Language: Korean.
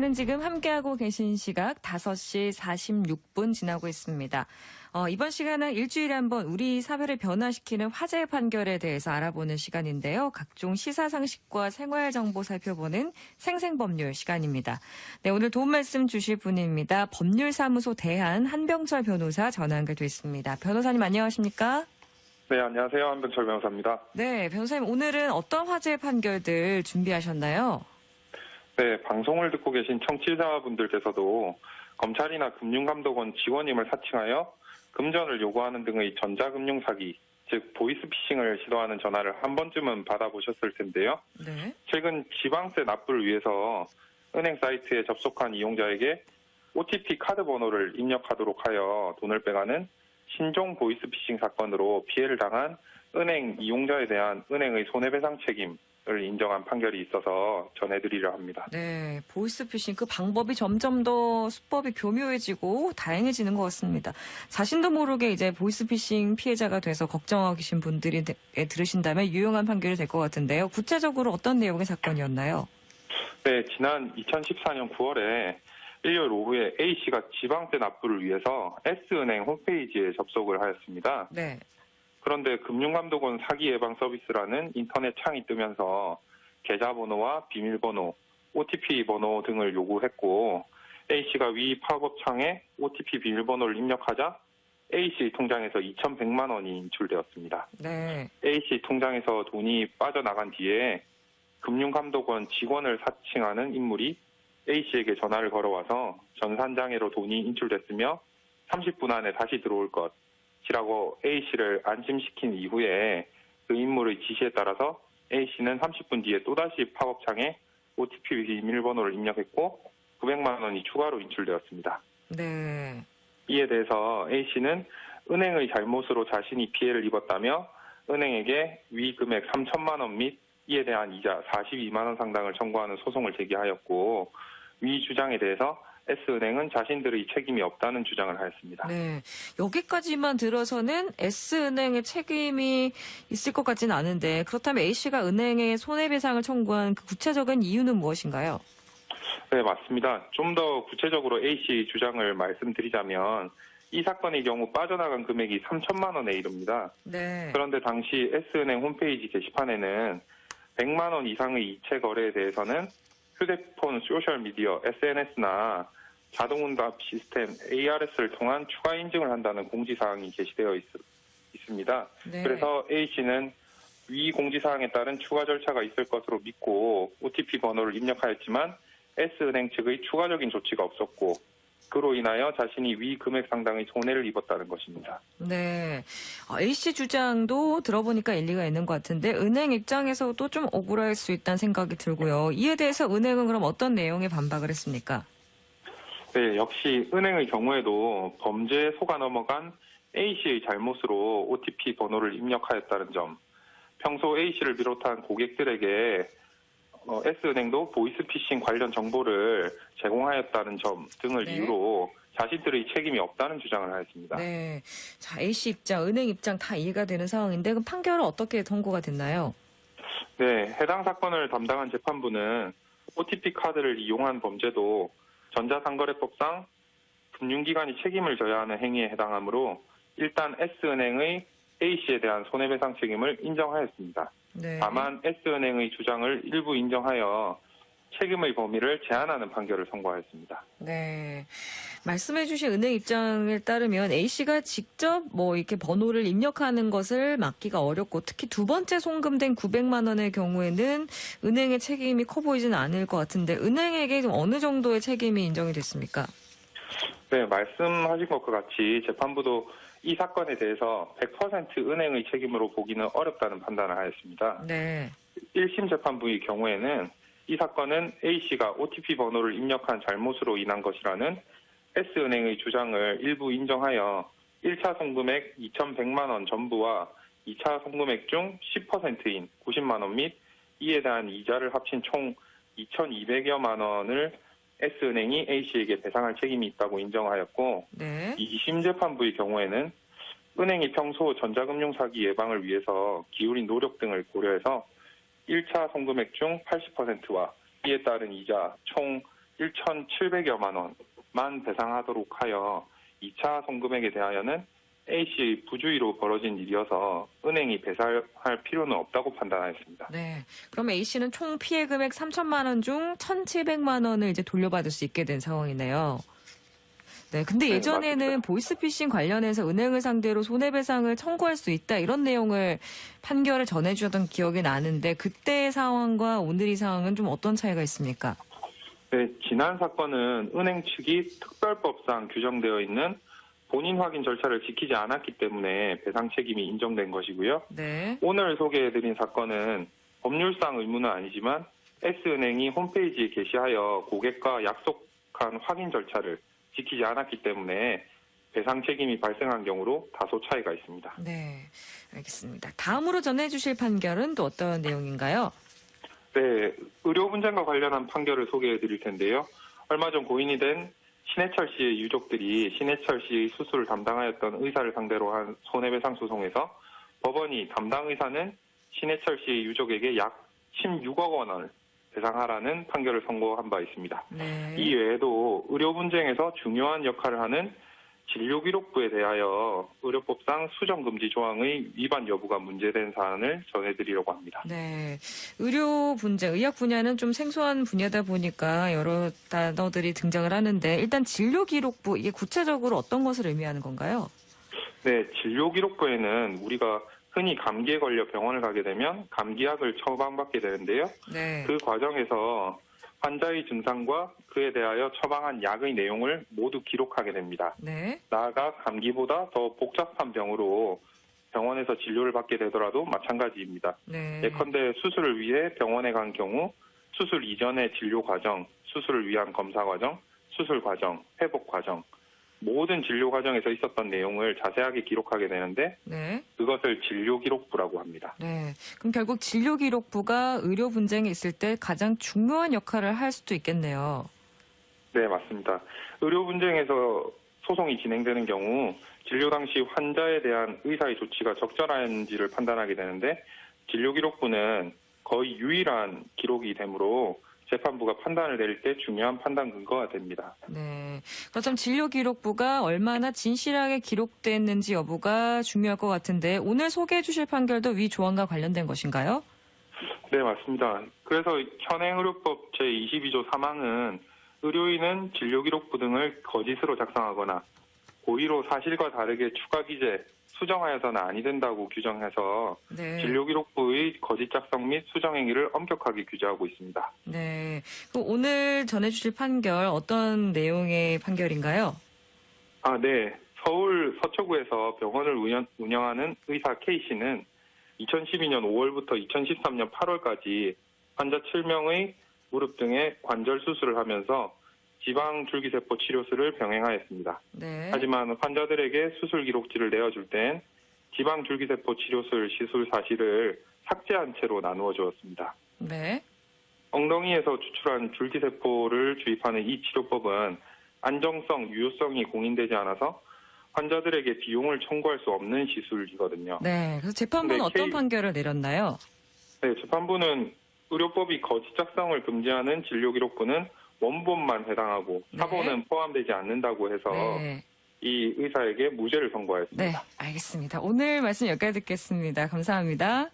는 지금 함께하고 계신 시각 5시 46분 지나고 있습니다. 어, 이번 시간은 일주일에 한 번 우리 사회를 변화시키는 화제 판결에 대해서 알아보는 시간인데요. 각종 시사 상식과 생활 정보 살펴보는 생생법률 시간입니다. 네, 오늘 도움 말씀 주실 분입니다. 법률사무소 대한 한병철 변호사 전화 연결됐습니다. 변호사님 안녕하십니까? 네, 안녕하세요. 한병철 변호사입니다. 네, 변호사님 오늘은 어떤 화제 판결들 준비하셨나요? 네, 방송을 듣고 계신 청취자분들께서도 검찰이나 금융감독원 직원임을 사칭하여 금전을 요구하는 등의 전자금융 사기, 즉 보이스피싱을 시도하는 전화를 한 번쯤은 받아보셨을 텐데요. 네. 최근 지방세 납부를 위해서 은행 사이트에 접속한 이용자에게 OTP 카드 번호를 입력하도록 하여 돈을 빼가는 신종 보이스피싱 사건으로 피해를 당한 은행 이용자에 대한 은행의 손해배상 책임 을 인정한 판결이 있어서 전해드리려 합니다. 네, 보이스피싱 그 방법이 점점 더 수법이 교묘해지고 다양해지는 것 같습니다. 자신도 모르게 이제 보이스피싱 피해자가 돼서 걱정하고 계신 분들이 드- 에 들으신다면 유용한 판결이 될 것 같은데요. 구체적으로 어떤 내용의 사건이었나요? 네, 지난 2014년 9월에 일요일 오후에 A씨가 지방세 납부를 위해서 S은행 홈페이지에 접속을 하였습니다. 네, 그런데 금융감독원 사기 예방 서비스라는 인터넷 창이 뜨면서 계좌번호와 비밀번호, OTP 번호 등을 요구했고 A씨가 위 팝업 창에 OTP 비밀번호를 입력하자 A씨 통장에서 2,100만 원이 인출되었습니다. 네, A씨 통장에서 돈이 빠져나간 뒤에 금융감독원 직원을 사칭하는 인물이 A씨에게 전화를 걸어와서 전산장애로 돈이 인출됐으며 30분 안에 다시 들어올 것 이라고 A씨를 안심시킨 이후에 그 인물의 지시에 따라서 A씨는 30분 뒤에 또다시 팝업창에 OTP 비밀번호를 입력했고 900만 원이 추가로 인출되었습니다. 네, 이에 대해서 A씨는 은행의 잘못으로 자신이 피해를 입었다며 은행에게 위 금액 3천만 원 및 이에 대한 이자 42만 원 상당을 청구하는 소송을 제기하였고 위 주장에 대해서 S은행은 자신들의 책임이 없다는 주장을 하였습니다. 네. 여기까지만 들어서는 S은행의 책임이 있을 것 같지는 않은데 그렇다면 A씨가 은행에 손해배상을 청구한 그 구체적인 이유는 무엇인가요? 네, 맞습니다. 좀 더 구체적으로 A씨 주장을 말씀드리자면 이 사건의 경우 빠져나간 금액이 3천만 원에 이릅니다. 네, 그런데 당시 S은행 홈페이지 게시판에는 100만 원 이상의 이체 거래에 대해서는 휴대폰 소셜미디어 SNS나 자동응답 시스템 ARS를 통한 추가 인증을 한다는 공지사항이 게시되어 있, 습니다 네. 그래서 A씨는 위 공지사항에 따른 추가 절차가 있을 것으로 믿고 OTP 번호를 입력하였지만 S은행 측의 추가적인 조치가 없었고 그로 인하여 자신이 위 금액 상당의 손해를 입었다는 것입니다. 네. 어, A씨 주장도 들어보니까 일리가 있는 것 같은데 은행 입장에서도 좀 억울할 수 있다는 생각이 들고요. 이에 대해서 은행은 그럼 어떤 내용에 반박을 했습니까? 네, 역시 은행의 경우에도 범죄에 속아 넘어간 A씨의 잘못으로 OTP 번호를 입력하였다는 점, 평소 A씨를 비롯한 고객들에게 어, S은행도 보이스피싱 관련 정보를 제공하였다는 점 등을 네. 이유로 자신들의 책임이 없다는 주장을 하였습니다. 네. 자, A씨 입장, 은행 입장 다 이해가 되는 상황인데 그럼 판결은 어떻게 통고가 됐나요? 네, 해당 사건을 담당한 재판부는 OTP 카드를 이용한 범죄도 전자상거래법상 금융기관이 책임을 져야 하는 행위에 해당하므로 일단 S은행의 A씨에 대한 손해배상 책임을 인정하였습니다. 네. 다만 S은행의 주장을 일부 인정하여 책임의 범위를 제한하는 판결을 선고하였습니다. 네. 말씀해주신 은행 입장에 따르면 A씨가 직접 뭐 이렇게 번호를 입력하는 것을 막기가 어렵고 특히 두 번째 송금된 900만 원의 경우에는 은행의 책임이 커 보이지는 않을 것 같은데 은행에게 좀 어느 정도의 책임이 인정이 됐습니까? 네, 말씀하신 것과 같이 재판부도 이 사건에 대해서 100% 은행의 책임으로 보기는 어렵다는 판단을 하였습니다. 네. 1심 재판부의 경우에는 이 사건은 A씨가 OTP 번호를 입력한 잘못으로 인한 것이라는 S은행의 주장을 일부 인정하여 1차 송금액 2,100만 원 전부와 2차 송금액 중 10%인 90만 원 및 이에 대한 이자를 합친 총 2,200여만 원을 S은행이 A씨에게 배상할 책임이 있다고 인정하였고 네. 2심 재판부의 경우에는 은행이 평소 전자금융 사기 예방을 위해서 기울인 노력 등을 고려해서 1차 송금액 중 80%와 이에 따른 이자 총 1,700여만 원만 배상하도록 하여 2차 송금액에 대하여는 A씨의 부주의로 벌어진 일이어서 은행이 배상할 필요는 없다고 판단하였습니다. 네. 그럼 A 씨는 총 피해 금액 3천만 원 중 1,700만 원을 이제 돌려받을 수 있게 된 상황이네요. 네. 근데 네, 예전에는 맞습니다. 보이스피싱 관련해서 은행을 상대로 손해배상을 청구할 수 있다 이런 내용을 판결을 전해주셨던 기억이 나는데 그때의 상황과 오늘의 상황은 좀 어떤 차이가 있습니까? 네, 지난 사건은 은행 측이 특별법상 규정되어 있는 본인 확인 절차를 지키지 않았기 때문에 배상 책임이 인정된 것이고요. 네. 오늘 소개해드린 사건은 법률상 의무는 아니지만 S은행이 홈페이지에 게시하여 고객과 약속한 확인 절차를 지키지 않았기 때문에 배상 책임이 발생한 경우로 다소 차이가 있습니다. 네. 알겠습니다. 다음으로 전해주실 판결은 또 어떤 내용인가요? 네, 의료 분쟁과 관련한 판결을 소개해 드릴 텐데요. 얼마 전 고인이 된 신해철 씨의 유족들이 신해철 씨의 수술을 담당하였던 의사를 상대로 한 손해배상 소송에서 법원이 담당 의사는 신해철 씨의 유족에게 약 16억 원을 배상하라는 판결을 선고한 바 있습니다. 네. 이 외에도 의료 분쟁에서 중요한 역할을 하는 진료기록부에 대하여 의료법상 수정금지 조항의 위반 여부가 문제된 사안을 전해드리려고 합니다. 네. 의료 분쟁, 의학 분야는 좀 생소한 분야다 보니까 여러 단어들이 등장을 하는데 일단 진료 기록부 이게 구체적으로 어떤 것을 의미하는 건가요? 네, 진료기록부에는 우리가 흔히 감기에 걸려 병원을 가게 되면 감기약을 처방받게 되는데요. 네. 그 과정에서 환자의 증상과 그에 대하여 처방한 약의 내용을 모두 기록하게 됩니다. 네. 나아가 감기보다 더 복잡한 병으로 병원에서 진료를 받게 되더라도 마찬가지입니다. 네. 예컨대 수술을 위해 병원에 간 경우 수술 이전의 진료 과정, 수술을 위한 검사 과정, 수술 과정, 회복 과정, 모든 진료 과정에서 있었던 내용을 자세하게 기록하게 되는데 네. 그것을 진료 기록부라고 합니다. 네. 그럼 결국 진료 기록부가 의료 분쟁이 있을 때 가장 중요한 역할을 할 수도 있겠네요. 네, 맞습니다. 의료 분쟁에서 소송이 진행되는 경우 진료 당시 환자에 대한 의사의 조치가 적절한지를 판단하게 되는데 진료 기록부는 거의 유일한 기록이 되므로 재판부가 판단을 내릴 때 중요한 판단 근거가 됩니다. 네. 그렇다면 진료 기록부가 얼마나 진실하게 기록됐는지 여부가 중요할 것 같은데 오늘 소개해 주실 판결도 위 조항과 관련된 것인가요? 네, 맞습니다. 그래서 현행 의료법 제22조 3항은 의료인은 진료 기록부 등을 거짓으로 작성하거나 고의로 사실과 다르게 추가 기재, 수정하여서는 아니 된다고 규정해서 네. 진료기록부의 거짓 작성 및 수정 행위를 엄격하게 규제하고 있습니다. 네. 오늘 전해 주실 판결 어떤 내용의 판결인가요? 아, 네. 서울 서초구에서 병원을 운영, 운영하는 의사 K씨는 2012년 5월부터 2013년 8월까지 환자 7명의 무릎 등의 관절 수술을 하면서 지방 줄기세포 치료술을 병행하였습니다. 네. 하지만 환자들에게 수술 기록지를 내어줄 땐 지방 줄기세포 치료술 시술 사실을 삭제한 채로 나누어 주었습니다. 네. 엉덩이에서 추출한 줄기세포를 주입하는 이 치료법은 안정성, 유효성이 공인되지 않아서 환자들에게 비용을 청구할 수 없는 시술이거든요. 네. 그래서 재판부는 네, 어떤 K- 판결을 내렸나요? 네, 재판부는 의료법이 거짓 작성을 금지하는 진료기록부는 원본만 해당하고 네. 사본은 포함되지 않는다고 해서 네. 이 의사에게 무죄를 선고하였습니다. 네. 알겠습니다. 오늘 말씀 여기까지 듣겠습니다. 감사합니다.